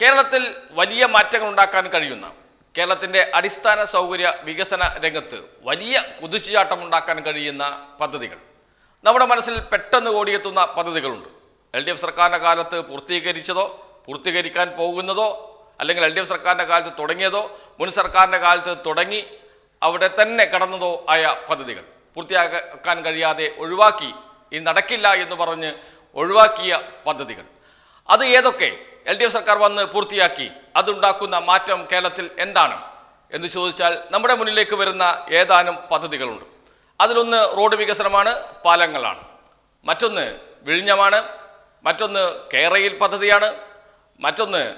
കേരളത്തിൽ വലിയ മാറ്റങ്ങൾ ഉണ്ടാക്കാൻ കഴിയുന്ന കേരളത്തിന്റെ അടിസ്ഥാന സൗകര്യ വികസന രംഗത്ത് വലിയ കുതിച്ചുചാട്ടം ഉണ്ടാക്കാൻ കഴിയുന്ന പദ്ധതികൾ. നമ്മുടെ മനസ്സിൽ പെട്ടെന്ന് ഓടിയെത്തുന്ന പദ്ധതികളുണ്ട്. എൽ ഡി എഫ് സർക്കാരിന്റെ കാലത്ത് പൂർത്തീകരിച്ചതോ പൂർത്തീകരിക്കാൻ പോകുന്നതോ അല്ലെങ്കിൽ എൽ ഡി എഫ് സർക്കാരിന്റെ കാലത്ത് തുടങ്ങിയതോ മുൻ സർക്കാരിന്റെ കാലത്ത് തുടങ്ങി അവിടെ തന്നെ കടന്നതോ ആയ പദ്ധതികൾ. പൂർത്തിയാക്കാൻ കഴിയാതെ ഒഴിവാക്കി ഇനി നടക്കില്ല എന്ന് പറഞ്ഞ് ഒഴിവാക്കിയ പദ്ധതികൾ. അത് ഏതൊക്കെ? എൽ ഡി എഫ് സർക്കാർ വന്ന് പൂർത്തിയാക്കി. അതുണ്ടാക്കുന്ന മാറ്റം കേരളത്തിൽ എന്താണ്? എന്ന് ചോദിച്ചാൽ നമ്മുടെ മുന്നിലേക്ക് വരുന്ന ഏതാനും പദ്ധതികളുണ്ട്. അതിലൊന്ന് റോഡ് വികസനമാണ് പാലങ്ങളാണ്. മറ്റൊന്ന് വിഴിഞ്ഞമാണ് മറ്റൊന്ന് കേരയിൽ പദ്ധതിയാണ് മറ്റൊന്ന്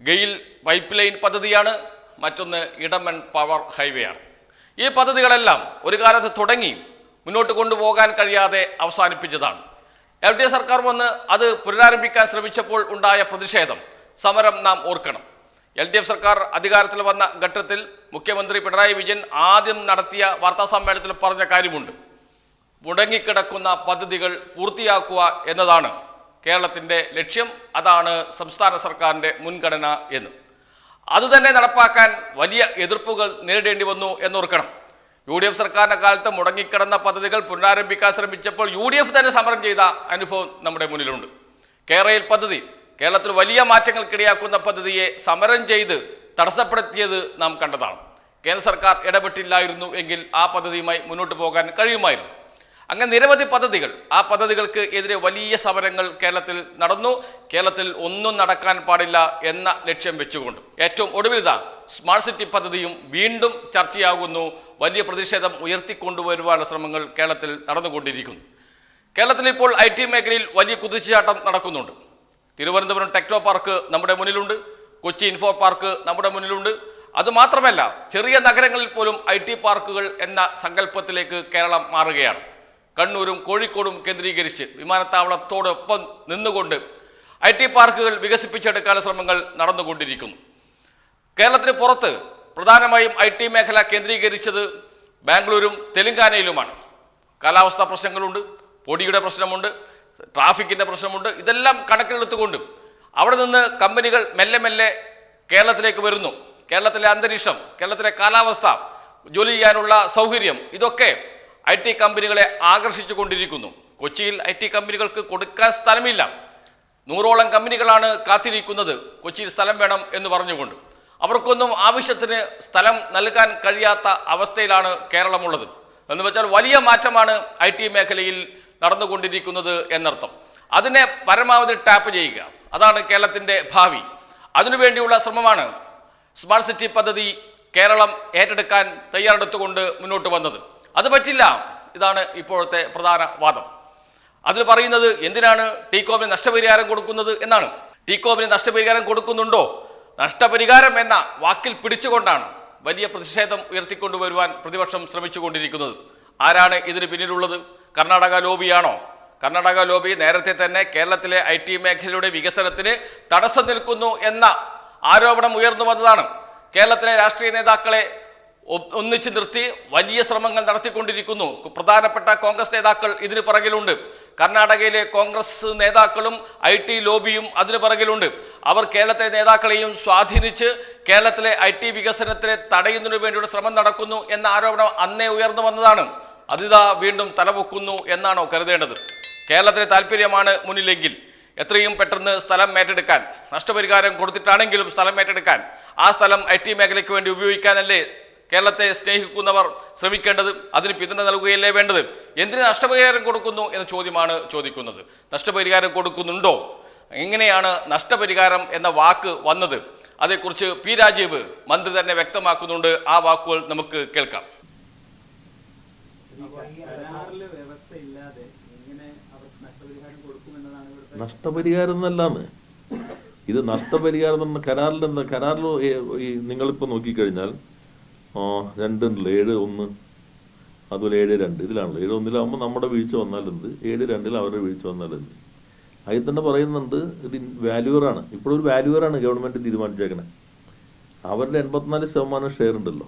ഗെയിൽ പൈപ്പ് ലൈൻ പദ്ധതിയാണ് മറ്റൊന്ന് ഇടമൺ പവർ ഹൈവേ ആണ് ഈ പദ്ധതികളെല്ലാം ഒരു കാലത്ത് തുടങ്ങി മുന്നോട്ട് കൊണ്ടുപോകാൻ കഴിയാതെ അവസാനിപ്പിച്ചതാണ്. എൽ ഡി എഫ് സർക്കാർ വന്ന് അത് പുനരാരംഭിക്കാൻ ശ്രമിച്ചപ്പോൾ ഉണ്ടായ പ്രതിഷേധം സമരം നാം ഓർക്കണം. എൽ ഡി എഫ് സർക്കാർ അധികാരത്തിൽ വന്ന ഘട്ടത്തിൽ മുഖ്യമന്ത്രി പിണറായി വിജയൻ ആദ്യം നടത്തിയ വാർത്താ സമ്മേളനത്തിൽ പറഞ്ഞ കാര്യമുണ്ട്. മുടങ്ങിക്കിടക്കുന്ന പദ്ധതികൾ പൂർത്തിയാക്കുക എന്നതാണ് കേരളത്തിന്റെ ലക്ഷ്യം അതാണ് സംസ്ഥാന സർക്കാരിന്റെ മുൻഗണന എന്ന്. അതുതന്നെ നടപ്പാക്കാൻ വലിയ എതിർപ്പുകൾ നേരിടേണ്ടി വന്നു എന്നോർക്കണം. യു ഡി എഫ് സർക്കാരിന്റെ കാലത്ത് മുടങ്ങിക്കിടന്ന പദ്ധതികൾ പുനരാരംഭിക്കാൻ ശ്രമിച്ചപ്പോൾ യു ഡി എഫ് തന്നെ സമരം ചെയ്ത അനുഭവം നമ്മുടെ മുന്നിലുണ്ട്. കേരയിൽ പദ്ധതി കേരളത്തിൽ വലിയ മാറ്റങ്ങൾക്കിടയാക്കുന്ന പദ്ധതിയെ സമരം ചെയ്ത് തടസ്സപ്പെടുത്തിയത് നാം കണ്ടതാണ്. കേന്ദ്ര സർക്കാർ ഇടപെട്ടില്ലായിരുന്നു എങ്കിൽ ആ പദ്ധതിയുമായി മുന്നോട്ട് പോകാൻ കഴിയുമായിരുന്നു. അങ്ങനെ നിരവധി പദ്ധതികൾ. ആ പദ്ധതികൾക്ക് എതിരെ വലിയ സമരങ്ങൾ കേരളത്തിൽ നടന്നു. കേരളത്തിൽ ഒന്നും നടക്കാൻ പാടില്ല എന്ന ലക്ഷ്യം വെച്ചുകൊണ്ട്. ഏറ്റവും ഒടുവിലിതാ സ്മാർട്ട് സിറ്റി പദ്ധതിയും വീണ്ടും ചർച്ചയാകുന്നു. വലിയ പ്രതിഷേധം ഉയർത്തിക്കൊണ്ടുവരുവാനുള്ള ശ്രമങ്ങൾ കേരളത്തിൽ നടന്നുകൊണ്ടിരിക്കുന്നു. കേരളത്തിൽ ഇപ്പോൾ ഐ ടി മേഖലയിൽ വലിയ കുതിച്ചുചാട്ടം നടക്കുന്നുണ്ട്. തിരുവനന്തപുരം ടെക്നോ പാർക്ക് നമ്മുടെ മുന്നിലുണ്ട്. കൊച്ചി ഇൻഫോ പാർക്ക് നമ്മുടെ മുന്നിലുണ്ട്. അതുമാത്രമല്ല ചെറിയ നഗരങ്ങളിൽ പോലും ഐ ടി പാർക്കുകൾ എന്ന സങ്കല്പത്തിലേക്ക് കേരളം മാറുകയാണ്. കണ്ണൂരും കോഴിക്കോടും കേന്ദ്രീകരിച്ച് വിമാനത്താവളത്തോടൊപ്പം നിന്നുകൊണ്ട് ഐ ടി പാർക്കുകൾ വികസിപ്പിച്ചെടുക്കാനുള്ള ശ്രമങ്ങൾ നടന്നുകൊണ്ടിരിക്കുന്നു. കേരളത്തിന് പുറത്ത് പ്രധാനമായും ഐ ടി മേഖല കേന്ദ്രീകരിച്ചത് ബാംഗ്ലൂരും തെലങ്കാനയിലുമാണ്. കാലാവസ്ഥാ പ്രശ്നങ്ങളുണ്ട് പൊടിയുടെ പ്രശ്നമുണ്ട് ട്രാഫിക്കിന്റെ പ്രശ്നമുണ്ട് ഇതെല്ലാം കണക്കിലെടുത്തുകൊണ്ട് അവിടെ നിന്ന് കമ്പനികൾ മെല്ലെ മെല്ലെ കേരളത്തിലേക്ക് വരുന്നു. കേരളത്തിലെ അന്തരീക്ഷം കേരളത്തിലെ കാലാവസ്ഥ ജോലി ചെയ്യാനുള്ള സൗകര്യം ഇതൊക്കെ ഐ ടി കമ്പനികളെ ആകർഷിച്ചു കൊണ്ടിരിക്കുന്നു. കൊച്ചിയിൽ ഐ ടി കമ്പനികൾക്ക് കൊടുക്കാൻ സ്ഥലമില്ല. നൂറോളം കമ്പനികളാണ് കാത്തിരിക്കുന്നത്. കൊച്ചിയിൽ സ്ഥലം വേണം എന്ന് പറഞ്ഞുകൊണ്ട്. അവർക്കൊന്നും ആവശ്യത്തിന് സ്ഥലം നൽകാൻ കഴിയാത്ത അവസ്ഥയിലാണ് കേരളമുള്ളത്. എന്ന് വെച്ചാൽ വലിയ മാറ്റമാണ് ഐ ടി മേഖലയിൽ നടന്നുകൊണ്ടിരിക്കുന്നത് എന്നർത്ഥം. അതിനെ പരമാവധി ടാപ്പ് ചെയ്യുക. അതാണ് കേരളത്തിന്റെ ഭാവി. അതിനുവേണ്ടിയുള്ള ശ്രമമാണ് സ്മാർട്ട് സിറ്റി പദ്ധതി കേരളം ഏറ്റെടുക്കാൻ തയ്യാറെടുത്തുകൊണ്ട് മുന്നോട്ട് വന്നത്. അത് പറ്റില്ല. ഇതാണ് ഇപ്പോഴത്തെ പ്രധാന വാദം. അതിൽ പറയുന്നത് എന്തിനാണ് ടീകോമിന് നഷ്ടപരിഹാരം കൊടുക്കുന്നത് എന്നാണ്. ടീകോമിന് നഷ്ടപരിഹാരം കൊടുക്കുന്നുണ്ടോ? നഷ്ടപരിഹാരം എന്ന വാക്കിൽ പിടിച്ചുകൊണ്ടാണ് വലിയ പ്രതിഷേധം ഉയർത്തിക്കൊണ്ടുവരുവാൻ പ്രതിപക്ഷം ശ്രമിച്ചുകൊണ്ടിരിക്കുന്നത്. ആരാണ് ഇതിന് പിന്നിലുള്ളത്? കർണാടക ലോബിയാണോ? കർണാടക ലോബി നേരത്തെ തന്നെ കേരളത്തിലെ ഐ ടി മേഖലയുടെ വികസനത്തിന് തടസ്സം നിൽക്കുന്നു എന്ന ആരോപണം ഉയർന്നു വന്നതാണ്. കേരളത്തിലെ രാഷ്ട്രീയ നേതാക്കളെ ഒന്നിച്ചു നിർത്തി വലിയ ശ്രമങ്ങൾ നടത്തിക്കൊണ്ടിരിക്കുന്നു. പ്രധാനപ്പെട്ട കോൺഗ്രസ് നേതാക്കൾ ഇതിന് പിറകിലുണ്ട്. കർണാടകയിലെ കോൺഗ്രസ് നേതാക്കളും ഐ ടി ലോബിയും അതിന് പിറകിലുണ്ട്. അവർ കേരളത്തിലെ നേതാക്കളെയും സ്വാധീനിച്ച് കേരളത്തിലെ ഐ ടി വികസനത്തിനെ തടയുന്നതിനു വേണ്ടിയുള്ള ശ്രമം നടക്കുന്നു എന്ന ആരോപണം അന്നേ ഉയർന്നു വന്നതാണ്. അതിതാ വീണ്ടും തലപൊക്കുന്നു എന്നാണോ കരുതേണ്ടത്? കേരളത്തിലെ താല്പര്യമാണ് മുന്നിലെങ്കിൽ എത്രയും പെട്ടെന്ന് സ്ഥലം ഏറ്റെടുക്കാൻ നഷ്ടപരിഹാരം കൊടുത്തിട്ടാണെങ്കിലും സ്ഥലം ഏറ്റെടുക്കാൻ ആ സ്ഥലം ഐ ടി മേഖലയ്ക്ക് വേണ്ടി ഉപയോഗിക്കാനല്ലേ കേരളത്തെ സ്നേഹിക്കുന്നവർ ശ്രമിക്കേണ്ടത് അതിന് പിന്തുണ നൽകുകയല്ലേ വേണ്ടത്? എന്തിന് നഷ്ടപരിഹാരം കൊടുക്കുന്നു എന്ന ചോദ്യമാണ് ചോദിക്കുന്നത്. നഷ്ടപരിഹാരം കൊടുക്കുന്നുണ്ടോ? എങ്ങനെയാണ് നഷ്ടപരിഹാരം എന്ന വാക്ക് വന്നത്? അതേക്കുറിച്ച് പി രാജീവ് മന്ത്രി തന്നെ വ്യക്തമാക്കുന്നുണ്ട്. ആ വാക്കുകൾ നമുക്ക് കേൾക്കാം. കരാറിൽ വ്യവസ്ഥ ഇല്ലാതെ എങ്ങനെ അവർക്ക് നഷ്ടപരിഹാരം എന്നല്ലാന്ന്. ഇത് നഷ്ടപരിഹാരം എന്ന് കരാറിൽ എന്താ കരാറിൽ ഈ നിങ്ങളിപ്പോൾ നോക്കിക്കഴിഞ്ഞാൽ രണ്ടുണ്ടല്ലോ ഏഴ് ഒന്ന്. അതുപോലെ ഏഴ് രണ്ട്. ഇതിലാണല്ലോ. ഏഴ് ഒന്നിലാകുമ്പോൾ നമ്മുടെ വീഴ്ച വന്നാലെന്ത് ഏഴ് രണ്ടിൽ അവരുടെ വീഴ്ച വന്നാലെന്ത് അതിൽ തന്നെ പറയുന്നുണ്ട് ഇത് വാല്യൂറാണ് ഇപ്പോഴൊരു വാല്യൂറാണ് ഗവൺമെന്റ് തീരുമാനിച്ചേക്കണേ. അവരുടെ എൺപത്തിനാല് ശതമാനം ഷെയർ ഉണ്ടല്ലോ.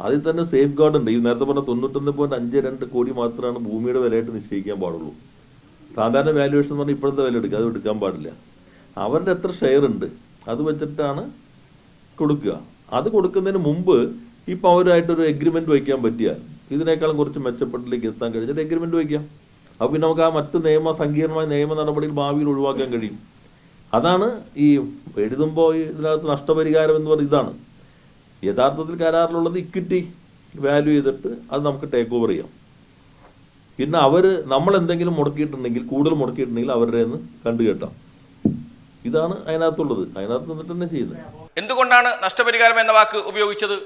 അതിൽ തന്നെ സേഫ് ഗാർഡ് ഉണ്ട്. ഈ നേരത്തെ പറഞ്ഞ തൊണ്ണൂറ്റൊന്ന് പോയിന്റ് അഞ്ച് രണ്ട് കോടി മാത്രമാണ് ഭൂമിയുടെ വിലയായിട്ട് നിശ്ചയിക്കാൻ പാടുള്ളൂ. സാധാരണ വാല്യുവേഷൻ എന്ന് പറഞ്ഞാൽ ഇപ്പോഴത്തെ വില എടുക്കുക. അത് എടുക്കാൻ പാടില്ല. അവരുടെ എത്ര ഷെയർ ഉണ്ട്? അത് വെച്ചിട്ടാണ് കൊടുക്കുക. അത് കൊടുക്കുന്നതിന് മുമ്പ് ഇപ്പം അവരുമായിട്ടൊരു എഗ്രിമെന്റ് വയ്ക്കാൻ പറ്റിയാൽ ഇതിനേക്കാളും കുറച്ച് മെച്ചപ്പെട്ടിലേക്ക് എത്താൻ കഴിഞ്ഞിട്ട് എഗ്രിമെന്റ് വയ്ക്കാം. അപ്പോൾ പിന്നെ നമുക്ക് ആ മറ്റ് നിയമ സങ്കീർണമായ നിയമ നടപടികൾ ഭാവിയിൽ ഒഴിവാക്കാൻ കഴിയും. അതാണ് ഈ എഴുതുമ്പോൾ ഇതിനകത്ത് നഷ്ടപരിഹാരം എന്ന് പറയുന്നത് ഇതാണ്. യഥാർത്ഥത്തിൽ കരാറിലുള്ളത് ഇക്വിറ്റി വാല്യൂ ചെയ്തിട്ട് അത് നമുക്ക് ടേക്ക് ഓവർ ചെയ്യാം. പിന്നെ അവർ നമ്മൾ എന്തെങ്കിലും മുടക്കിയിട്ടുണ്ടെങ്കിൽ കൂടുതൽ മുടക്കിയിട്ടുണ്ടെങ്കിൽ അവരുടെ നിന്ന് കണ്ടു കേട്ടാം. ഇതാണ് അതിനകത്തുള്ളത്. അതിനകത്ത് നിന്നിട്ട് തന്നെ ചെയ്യുന്നത്. എന്തുകൊണ്ടാണ് നഷ്ടപരിഹാരം എന്ന വാക്ക് ഉപയോഗിച്ചത്?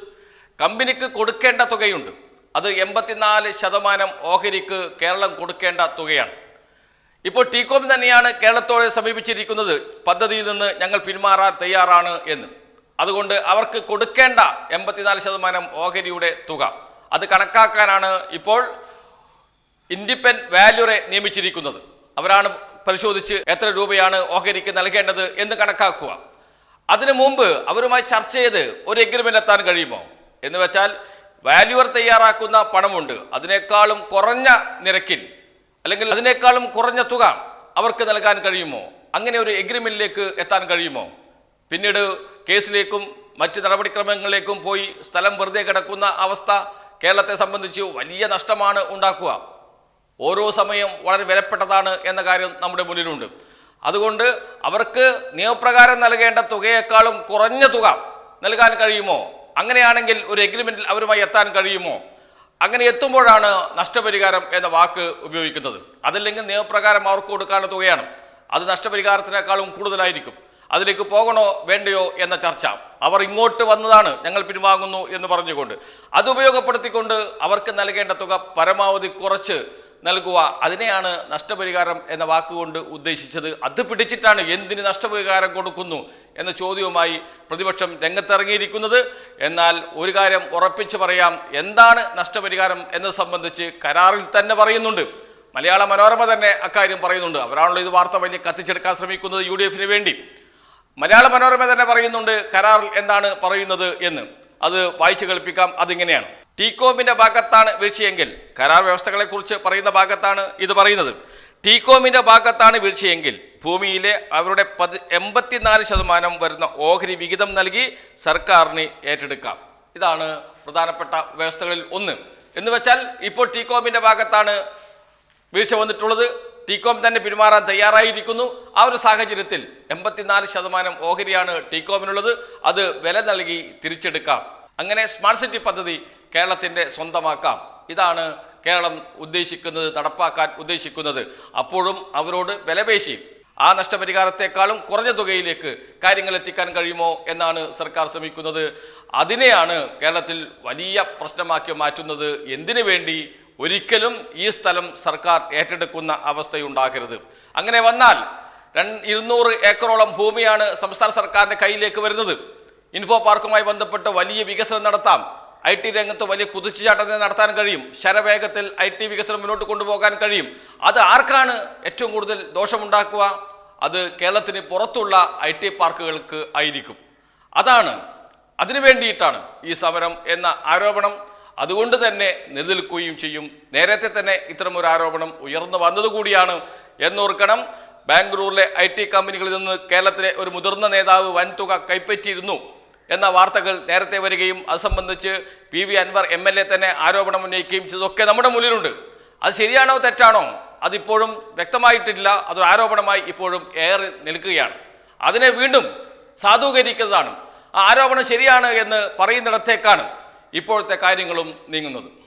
കമ്പനിക്ക് കൊടുക്കേണ്ട തുകയുണ്ട്. അത് എൺപത്തിനാല് ശതമാനം ഓഹരിക്ക് കേരളം കൊടുക്കേണ്ട തുകയാണ്. ഇപ്പോൾ ടീകോം തന്നെയാണ് കേരളത്തോട് സമീപിച്ചിരിക്കുന്നത്. പദ്ധതിയിൽ നിന്ന് ഞങ്ങൾ പിന്മാറാൻ തയ്യാറാണ് എന്ന്. അതുകൊണ്ട് അവർക്ക് കൊടുക്കേണ്ട എൺപത്തിനാല് ശതമാനം ഓഹരിയുടെ തുക. അത് കണക്കാക്കാനാണ് ഇപ്പോൾ ഇൻഡിപെൻഡ് വാല്യൂറെ നിയമിച്ചിരിക്കുന്നത്. അവരാണ് പരിശോധിച്ച് എത്ര രൂപയാണ് ഓഹരിക്ക് നൽകേണ്ടത് എന്ന് കണക്കാക്കുക. അതിനു മുമ്പ് അവരുമായി ചർച്ച ചെയ്ത് ഒരു എഗ്രിമെന്റ് എത്താൻ കഴിയുമോ? എന്ന് വെച്ചാൽ വാല്യുവർ തയ്യാറാക്കുന്ന പണമുണ്ട്. അതിനേക്കാളും കുറഞ്ഞ നിരക്കിൽ അല്ലെങ്കിൽ അതിനേക്കാളും കുറഞ്ഞ തുക അവർക്ക് നൽകാൻ കഴിയുമോ? അങ്ങനെ ഒരു എഗ്രിമെന്റിലേക്ക് എത്താൻ കഴിയുമോ? പിന്നീട് കേസിലേക്കും മറ്റ് നടപടിക്രമങ്ങളിലേക്കും പോയി സ്ഥലം വെറുതെ കിടക്കുന്ന അവസ്ഥ കേരളത്തെ സംബന്ധിച്ച് വലിയ നഷ്ടമാണ് ഉണ്ടാക്കുക. ഓരോ സമയം വളരെ വിലപ്പെട്ടതാണ് എന്ന കാര്യം നമ്മുടെ മുന്നിലുണ്ട്. അതുകൊണ്ട് അവർക്ക് നിയമപ്രകാരം നൽകേണ്ട തുകയേക്കാളും കുറഞ്ഞ തുക നൽകാൻ കഴിയുമോ? അങ്ങനെയാണെങ്കിൽ ഒരു എഗ്രിമെന്റിൽ അവരുമായി എത്താൻ കഴിയുമോ? അങ്ങനെ എത്തുമ്പോഴാണ് നഷ്ടപരിഹാരം എന്ന വാക്ക് ഉപയോഗിക്കുന്നത്. അതല്ലെങ്കിൽ നിയമപ്രകാരം അവർക്ക് കൊടുക്കാനുള്ള തുകയാണ്. അത് നഷ്ടപരിഹാരത്തിനേക്കാളും കൂടുതലായിരിക്കും. അതിലേക്ക് പോകണോ വേണ്ടയോ എന്ന ചർച്ച. അവർ ഇങ്ങോട്ട് വന്നതാണ് ഞങ്ങൾ പിൻവാങ്ങുന്നു എന്ന് പറഞ്ഞുകൊണ്ട്. അത് ഉപയോഗപ്പെടുത്തിക്കൊണ്ട് അവർക്ക് നൽകേണ്ട തുക പരമാവധി കുറച്ച് നൽകുക അതിനെയാണ് നഷ്ടപരിഹാരം എന്ന വാക്കുകൊണ്ട് ഉദ്ദേശിച്ചത്. അത് പിടിച്ചിട്ടാണ് എന്തിന് നഷ്ടപരിഹാരം കൊടുക്കുന്നു എന്ന ചോദ്യവുമായി പ്രതിപക്ഷം രംഗത്തിറങ്ങിയിരിക്കുന്നത്. എന്നാൽ ഒരു കാര്യം ഉറപ്പിച്ചു പറയാം. എന്താണ് നഷ്ടപരിഹാരം എന്നത് സംബന്ധിച്ച് കരാറിൽ തന്നെ പറയുന്നുണ്ട്. മലയാള മനോരമ തന്നെ അക്കാര്യം പറയുന്നുണ്ട്. അവരാണല്ലോ ഇത് വാർത്ത വലിയ കത്തിച്ചെടുക്കാൻ ശ്രമിക്കുന്നത് യു ഡി എഫിന് വേണ്ടി. മലയാള മനോരമ തന്നെ പറയുന്നുണ്ട് കരാറിൽ എന്താണ് പറയുന്നത് എന്ന്. അത് വായിച്ചു കേൾപ്പിക്കാം. അതിങ്ങനെയാണ്. ടീകോമിന്റെ ഭാഗത്താണ് വീഴ്ചയെങ്കിൽ കരാർ വ്യവസ്ഥകളെ കുറിച്ച് പറയുന്ന ഭാഗത്താണ് ഇത് പറയുന്നത്. ടീകോമിന്റെ ഭാഗത്താണ് വീഴ്ചയെങ്കിൽ ഭൂമിയിലെ അവരുടെ പത് എൺപത്തിനാല് ശതമാനം വരുന്ന ഓഹരി വിഹിതം നൽകി സർക്കാരിന് ഏറ്റെടുക്കാം. ഇതാണ് പ്രധാനപ്പെട്ട വ്യവസ്ഥകളിൽ ഒന്ന്. എന്ന് വെച്ചാൽ ഇപ്പോൾ ടീകോമിന്റെ ഭാഗത്താണ് വീഴ്ച വന്നിട്ടുള്ളത്. ടീകോം തന്നെ പിന്മാറാൻ തയ്യാറായിരിക്കുന്നു. ആ ഒരു സാഹചര്യത്തിൽ എൺപത്തിനാല് ശതമാനം ഓഹരിയാണ് ടീകോമിനുള്ളത്. അത് വില നൽകി തിരിച്ചെടുക്കാം. അങ്ങനെ സ്മാർട്ട് സിറ്റി പദ്ധതി കേരളത്തിന്റെ സ്വന്തമാക്കാം. ഇതാണ് കേരളം ഉദ്ദേശിക്കുന്നത് നടപ്പാക്കാൻ ഉദ്ദേശിക്കുന്നത്. അപ്പോഴും അവരോട് വിലപേശി. ആ നഷ്ടപരിഹാരത്തെക്കാളും കുറഞ്ഞ തുകയിലേക്ക് കാര്യങ്ങൾ എത്തിക്കാൻ കഴിയുമോ എന്നാണ് സർക്കാർ ശ്രമിക്കുന്നത്. അതിനെയാണ് കേരളത്തിൽ വലിയ പ്രശ്നമാക്കി മാറ്റുന്നത്. എന്തിനു വേണ്ടി? ഒരിക്കലും ഈ സ്ഥലം സർക്കാർ ഏറ്റെടുക്കുന്ന അവസ്ഥയുണ്ടാകരുത്. അങ്ങനെ വന്നാൽ ഇരുന്നൂറ് ഏക്കറോളം ഭൂമിയാണ് സംസ്ഥാന സർക്കാരിന്റെ കയ്യിലേക്ക് വരുന്നത്. ഇൻഫോ പാർക്കുമായി ബന്ധപ്പെട്ട് വലിയ വികസനം നടത്താം. ഐ ടി രംഗത്ത് വലിയ കുതിച്ചുചാട്ടം നടത്താൻ കഴിയും. ശരവേഗത്തിൽ ഐ ടി വികസനം മുന്നോട്ട് കൊണ്ടുപോകാൻ കഴിയും. അത് ആർക്കാണ് ഏറ്റവും കൂടുതൽ ദോഷമുണ്ടാക്കുക? അത് കേരളത്തിന് പുറത്തുള്ള ഐ ടി പാർക്കുകൾക്ക് ആയിരിക്കും. അതാണ്. അതിനു വേണ്ടിയിട്ടാണ് ഈ സമരം എന്ന ആരോപണം. അതുകൊണ്ട് തന്നെ നിലനിൽക്കുകയും ചെയ്യും. നേരത്തെ തന്നെ ഇത്തരമൊരു ആരോപണം ഉയർന്നു വന്നതുകൂടിയാണ് എന്നോർക്കണം. ബാംഗ്ലൂരിലെ ഐ ടി കമ്പനികളിൽ നിന്ന് കേരളത്തിലെ ഒരു മുതിർന്ന നേതാവ് വൻതുക കൈപ്പറ്റിയിരുന്നു. എന്ന വാർത്തകൾ നേരത്തെ വരികയും അത് സംബന്ധിച്ച് P V Anvar M L A തന്നെ ആരോപണം ഉന്നയിക്കുകയും ചെയ്തതൊക്കെ നമ്മുടെ മുന്നിലുണ്ട്. അത് ശരിയാണോ തെറ്റാണോ അതിപ്പോഴും വ്യക്തമായിട്ടില്ല. അതൊരു ആരോപണമായി ഇപ്പോഴും ഏറി നിൽക്കുകയാണ്. അതിനെ വീണ്ടും സാധൂകരിക്കുന്നതാണ്. ആ ആരോപണം ശരിയാണ് എന്ന് പറയുന്നിടത്തേക്കാണ് ഇപ്പോഴത്തെ കാര്യങ്ങളും നീങ്ങുന്നത്.